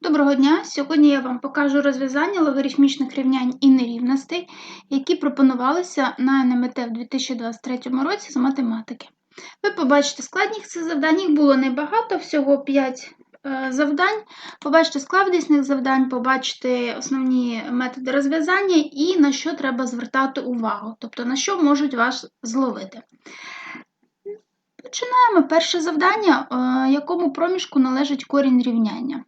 Доброго дня! Сьогодні я вам покажу розв'язання логарифмічних рівнянь і нерівностей, які пропонувалися на НМТ в 2023 році з математики. Ви побачите складність цих завдань, їх було небагато, всього 5 е, завдань. Побачите складність завдань, побачите основні методи розв'язання і на що треба звертати увагу, тобто на що можуть вас зловити. Починаємо перше завдання, е, якому проміжку належить корінь рівняння.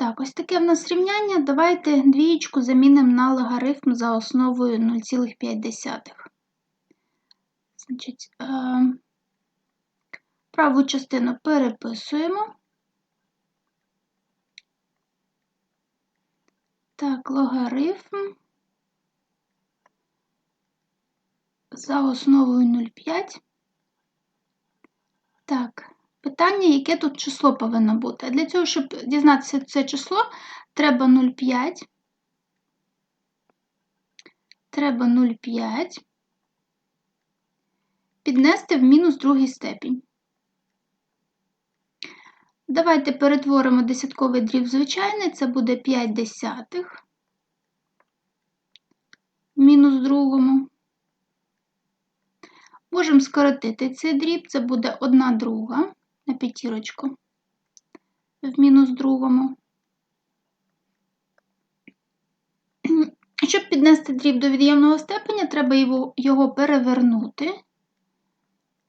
Так, ось таке в нас рівняння. Давайте двієчку замінимо на логарифм за основою 0,5. Значить, е, праву частину переписуємо. Так, логарифм за основою 0,5. Так, Питання, яке тут число повинно бути. А для цього, щоб дізнатися це число, треба 0,5. Треба 0,5 піднести в мінус другий степінь. Давайте перетворимо десятковий дріб звичайний, це буде 5 десятих мінус другому. Можемо скоротити цей дріб, це буде 1 друга на п'ятірочку в мінус другому. Щоб піднести дріб до від'ємного степеня, треба його, його перевернути.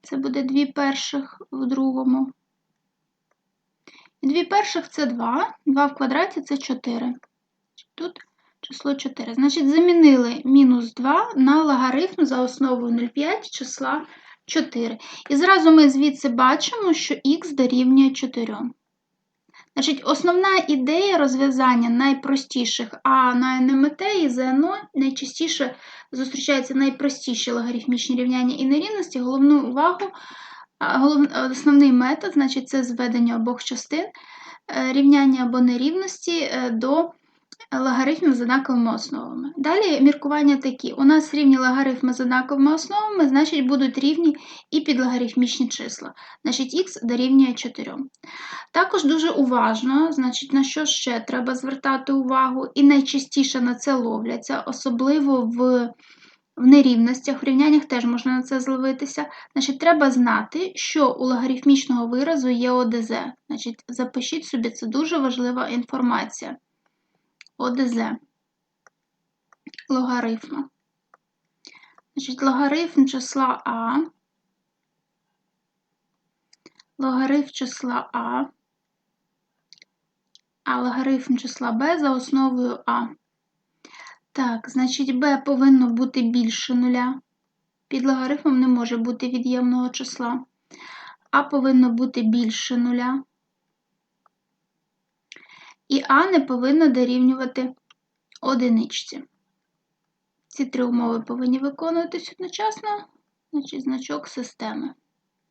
Це буде 2 перших в другому. І 2 перших це 2, 2 в квадраті це 4. Тут число 4. Значить, замінили мінус 2 на логарифм за основою 0,5 числа 4. І зразу ми звідси бачимо, що х дорівнює 4. Значить, Основна ідея розв'язання найпростіших, а на НМТ і ЗНО найчастіше зустрічаються найпростіші логарифмічні рівняння і нерівності. Головну увагу, голов, основний метод значить, це зведення обох частин е, рівняння або нерівності е, до логарифмів з однаковими основами. Далі міркування такі: у нас рівні логарифми з однаковими основами, значить, будуть рівні і підлогарифмічні числа. Значить, х дорівнює 4. Також дуже уважно, значить, на що ще треба звертати увагу, і найчастіше на це ловляться, особливо в в нерівностях, в рівняннях теж можна на це зловитися. Значить, Треба знати, що у логарифмічного виразу є ОДЗ. Значить, Запишіть собі, це дуже важлива інформація. ОДЗ логарифма. Значить, логарифм числа А, логарифм числа А, а логарифм числа Б за основою А. Так, значить, Б повинно бути більше нуля. Під логарифмом не може бути від'ємного числа. А повинно бути більше нуля і А не повинно дорівнювати одиничці. Ці три умови повинні виконуватись одночасно, значить, значок системи.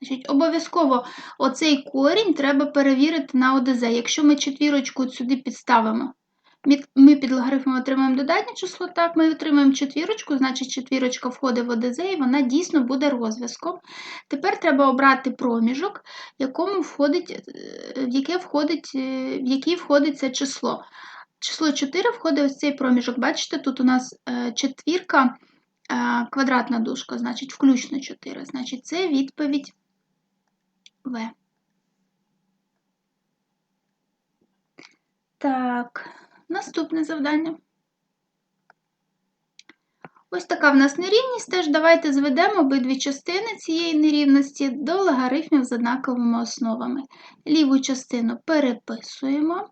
Значить, Обов'язково оцей корінь треба перевірити на ОДЗ. Якщо ми четвірочку сюди підставимо, ми під логарифмом отримаємо додатнє число, так, ми отримаємо четвірочку, значить четвірочка входить в ОДЗ і вона дійсно буде розв'язком. Тепер треба обрати проміжок, якому входить, е, в, яке входить, е, в який входить це число. Число 4 входить ось цей проміжок. Бачите, тут у нас е, четвірка, квадратна дужка, значить, включно 4. Значить, це відповідь В. Так. Наступне завдання. Ось така в нас нерівність. Теж давайте зведемо обидві частини цієї нерівності до логарифмів з однаковими основами. Ліву частину переписуємо.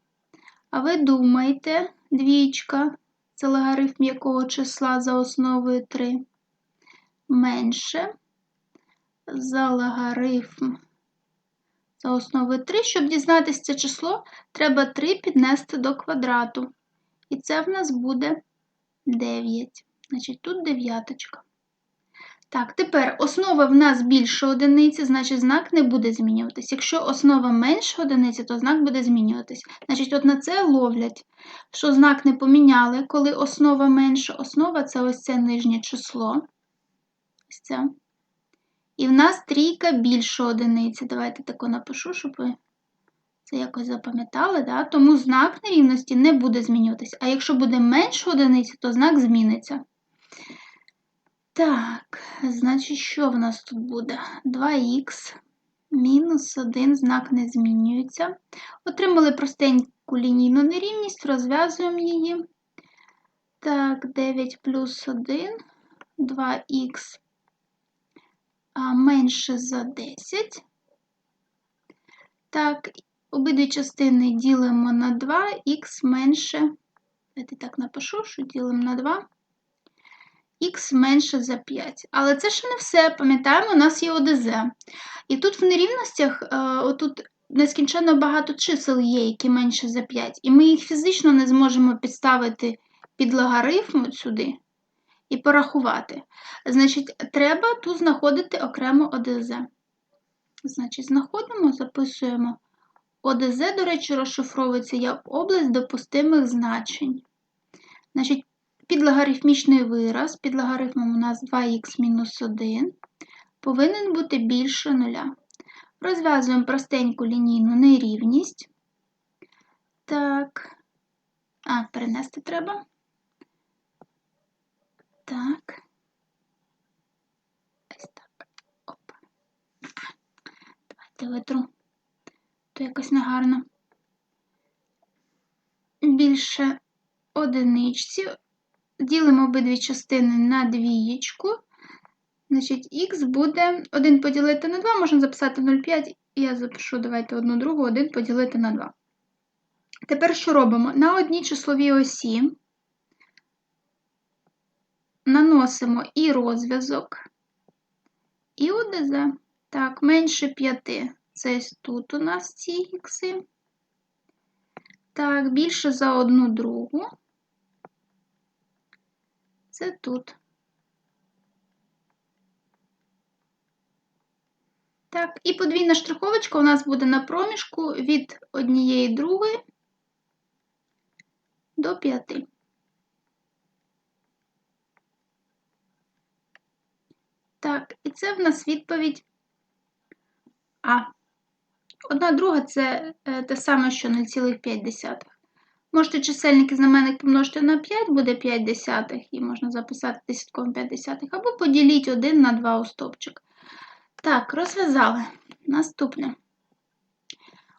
А ви думаєте, двічка це логарифм якого числа за основою 3 менше за логарифм за основою 3. Щоб дізнатися це число, треба 3 піднести до квадрату. І це в нас буде 9. Значить, тут дев'яточка. Так, тепер основа в нас більше одиниці, значить знак не буде змінюватись. Якщо основа менше одиниці, то знак буде змінюватись. Значить, от на це ловлять, що знак не поміняли, коли основа менша. Основа це ось це нижнє число. Ось це. І в нас трійка більше одиниці. Давайте тако напишу, щоб ви Це якось запам'ятали, да? тому знак нерівності не буде змінюватися. А якщо буде менше одиниці, то знак зміниться. Так, значить, що в нас тут буде? 2х мінус 1, знак не змінюється. Отримали простеньку лінійну нерівність, розв'язуємо її. Так, 9 плюс 1, 2х менше за 10. Так, обидві частини ділимо на 2, х менше. Давайте так напишу, що ділимо на 2. Х менше за 5. Але це ще не все. Пам'ятаємо, у нас є ОДЗ. І тут в нерівностях, е, отут нескінченно багато чисел є, які менше за 5. І ми їх фізично не зможемо підставити під логарифм сюди і порахувати. Значить, треба тут знаходити окремо ОДЗ. Значить, знаходимо, записуємо. ОДЗ, до речі, розшифровується як область допустимих значень. Значить, підлогарифмічний вираз, під логарифмом у нас 2х мінус 1, повинен бути більше нуля. Розв'язуємо простеньку лінійну нерівність. Так, а, перенести треба. Так. Ось так. Опа. Давайте витру. То якось негарно. Більше одиничці. Ділимо обидві частини на двієчку. Значить, х буде 1 поділити на 2, можна записати 0,5, я запишу, давайте одну другу, 1 поділити на 2. Тепер що робимо? На одній числовій осі наносимо і розв'язок, і ОДЗ. Так, менше 5. Це тут у нас ці ікси. Так, більше за одну другу. Це тут. Так, і подвійна штриховочка у нас буде на проміжку від однієї другої до 5. Так, і це в нас відповідь А. Одна друга це е, те саме, що 0,5. Можете чисельник і знаменник помножити на 5, буде 5 десятих, і можна записати десятковим 5 десятих, або поділіть 1 на 2 у стовпчик. Так, розв'язали. Наступне.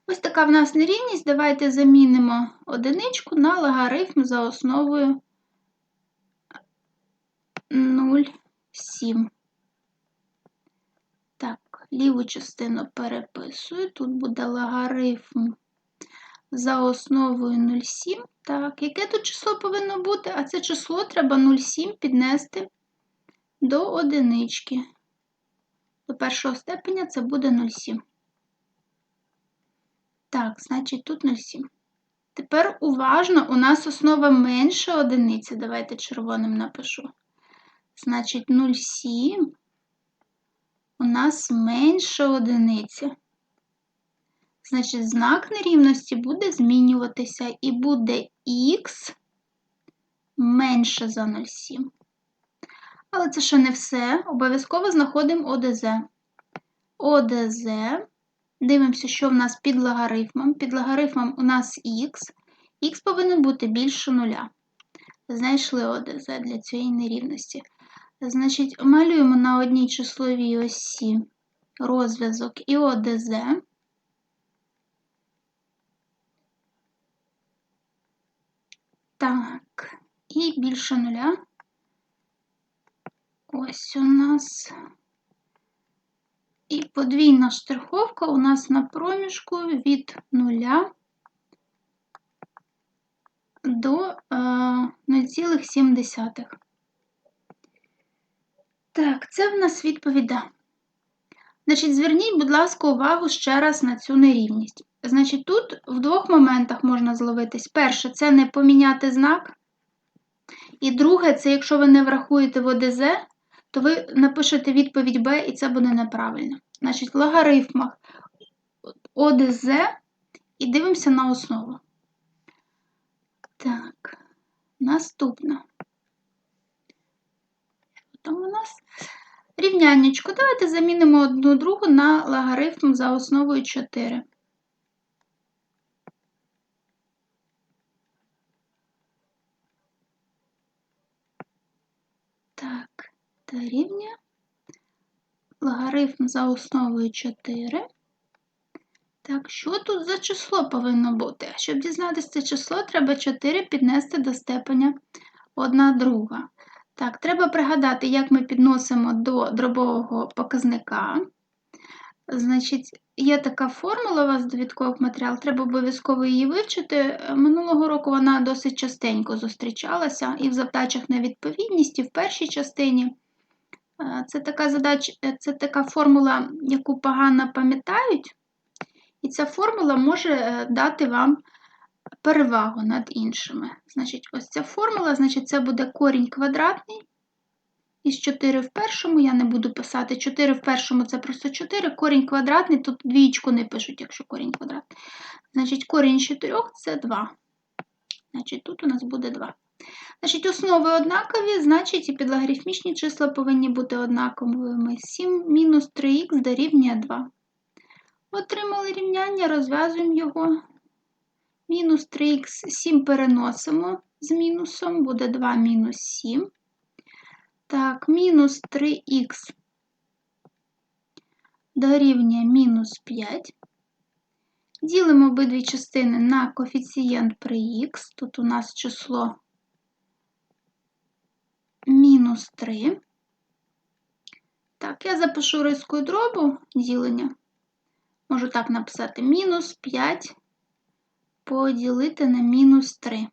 Ось така в нас нерівність. Давайте замінимо одиничку на логарифм за основою 0,7. Ліву частину переписую. Тут буде логарифм за основою 0,7. Так, яке тут число повинно бути? А це число треба 0,7 піднести до одинички. До першого степеня це буде 0,7. Так, значить тут 0,7. Тепер уважно, у нас основа менше одиниці. Давайте червоним напишу. Значить, 0,7 у нас менше одиниці. Значить, знак нерівності буде змінюватися і буде х менше за 0,7. Але це ще не все. Обов'язково знаходимо ОДЗ. ОДЗ. Дивимося, що в нас під логарифмом. Під логарифмом у нас х. Х повинен бути більше нуля. Знайшли ОДЗ для цієї нерівності. Значить, малюємо на одній числовій осі розв'язок і ОДЗ. Так, і більше нуля. Ось у нас і подвійна штриховка у нас на проміжку від нуля до 0,7. Так, це в нас відповіда. Значить, зверніть, будь ласка, увагу ще раз на цю нерівність. Значить, тут в двох моментах можна зловитись. Перше, це не поміняти знак. І друге, це якщо ви не врахуєте в ОДЗ, то ви напишете відповідь Б, і це буде неправильно. Значить, в логарифмах ОДЗ і дивимося на основу. Так, наступна. Там у нас рівняннячко. Давайте замінимо одну другу на логарифм за основою 4. Так, дорівнює логарифм за основою 4. Так, що тут за число повинно бути? Щоб дізнатися це число, треба 4 піднести до степеня 1 друга. Так, треба пригадати, як ми підносимо до дробового показника. Значить, є така формула у вас довідкових матеріал, треба обов'язково її вивчити. Минулого року вона досить частенько зустрічалася і в завдачах на відповідність, і в першій частині. Е, це така задача, це така формула, яку погано пам'ятають, і ця формула може е, дати вам перевагу над іншими. Значить, ось ця формула, значить, це буде корінь квадратний. Із 4 в першому я не буду писати. 4 в першому це просто 4. Корінь квадратний, тут двічку не пишуть, якщо корінь квадратний. Значить, корінь 4 це 2. Значить, тут у нас буде 2. Значить, основи однакові, значить, і підлогарифмічні числа повинні бути однаковими. 7 мінус 3х дорівнює 2. Отримали рівняння, розв'язуємо його. Мінус 3х 7 переносимо з мінусом, буде 2 мінус 7. Так, мінус 3х дорівнює мінус 5. Ділимо обидві частини на коефіцієнт при х. Тут у нас число мінус 3. Так, я запишу рискою дробу ділення. Можу так написати: мінус 5 поділити на мінус 3.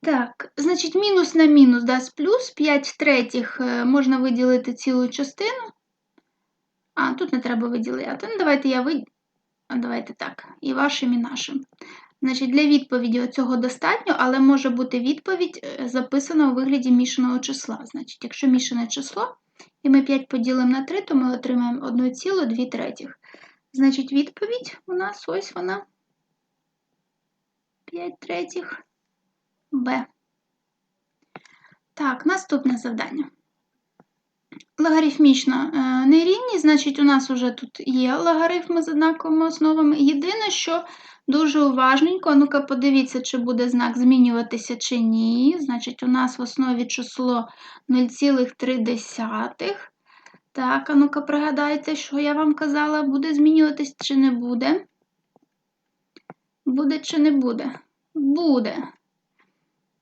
Так, значить, мінус на мінус дасть плюс 5 третіх е, можна виділити цілу частину. А, тут не треба виділяти. Ну, давайте я вид... Давайте так, і вашим, і нашим. Значить, Для відповіді цього достатньо, але може бути відповідь е, записана у вигляді мішаного числа. Значить, Якщо мішане число, і ми 5 поділимо на 3, то ми отримаємо 1,2 третіх. Значить, відповідь у нас ось вона 5 третіх. Б. Так, наступне завдання. Логарифмічна е, нерівність, значить, у нас вже тут є логарифми з однаковими основами. Єдине, що дуже уважненько, ну-ка, подивіться, чи буде знак змінюватися чи ні. Значить, у нас в основі число 0,3. Так, а ну-ка, пригадайте, що я вам казала, буде змінюватись чи не буде? Буде чи не буде? Буде.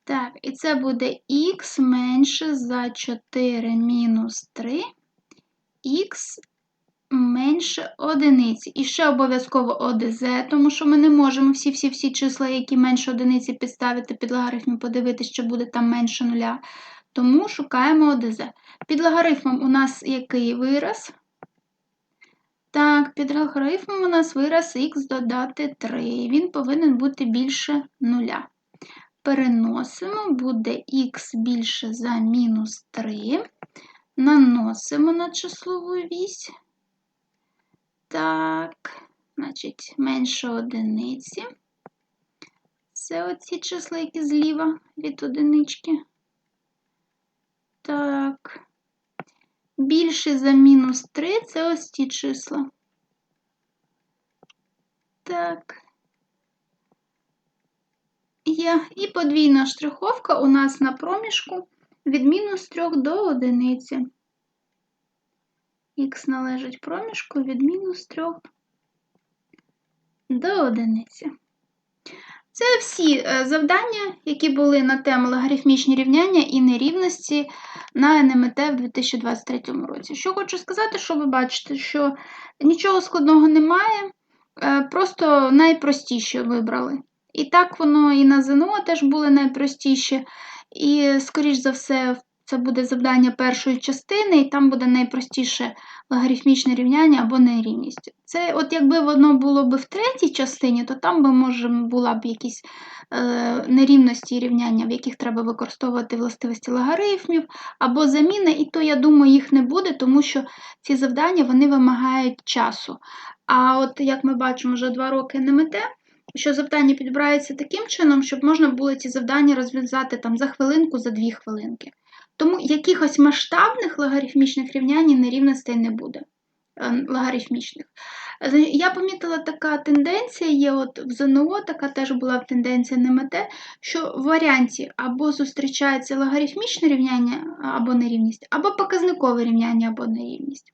Так, і це буде х менше за 4 мінус 3, х менше одиниці. І ще обов'язково ОДЗ, тому що ми не можемо всі-всі-всі числа, які менше одиниці, підставити під логарифмом, подивитися, що буде там менше нуля. Тому шукаємо ОДЗ. Під логарифмом у нас який вираз? Так, під логарифмом у нас вираз х додати 3. Він повинен бути більше нуля переносимо, буде х більше за мінус 3, наносимо на числову вісь. Так, значить, менше одиниці. Це оці числа, які зліва від одинички. Так, більше за мінус 3 це ось ті числа. Так є. І подвійна штриховка у нас на проміжку від мінус 3 до одиниці. Х належить проміжку від мінус 3 до одиниці. Це всі е, завдання, які були на тему логарифмічні рівняння і нерівності на НМТ в 2023 році. Що хочу сказати, що ви бачите, що нічого складного немає, е, просто найпростіше вибрали. І так воно і на ЗНО теж були найпростіші. І, скоріш за все, це буде завдання першої частини, і там буде найпростіше логарифмічне рівняння або нерівність. Це, от якби воно було б в третій частині, то там би, може, була б якісь е, нерівності і рівняння, в яких треба використовувати властивості логарифмів, або заміна, і то, я думаю, їх не буде, тому що ці завдання вони вимагають часу. А от як ми бачимо, вже два роки не мете що завдання підбирається таким чином, щоб можна було ці завдання розв'язати там за хвилинку, за дві хвилинки. Тому якихось масштабних логарифмічних рівнянь нерівностей не буде. Е, логарифмічних. Я помітила така тенденція, є от в ЗНО, така теж була тенденція на МТ, що в варіанті або зустрічається логарифмічне рівняння або нерівність, або показникове рівняння або нерівність.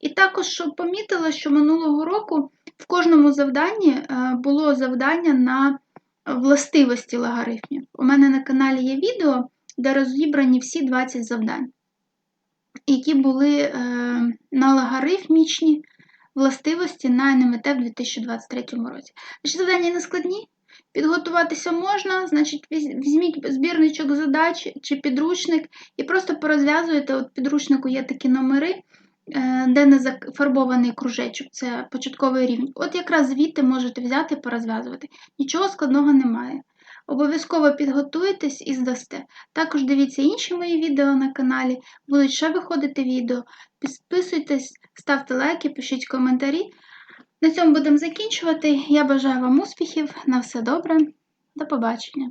І також помітила, що минулого року в кожному завданні е, було завдання на властивості логарифмів. У мене на каналі є відео, де розібрані всі 20 завдань, які були е, на логарифмічні властивості на НМТ в 2023 році. Значить, завдання не складні. Підготуватися можна, значить, візьміть збірничок задач чи підручник і просто порозв'язуйте. От підручнику є такі номери, е, де не зафарбований кружечок, це початковий рівень. От якраз звідти можете взяти і порозв'язувати. Нічого складного немає. Обов'язково підготуйтесь і здасте. Також дивіться інші мої відео на каналі, будуть ще виходити відео. Підписуйтесь, ставте лайки, пишіть коментарі. На цьому будемо закінчувати. Я бажаю вам успіхів, на все добре. До побачення!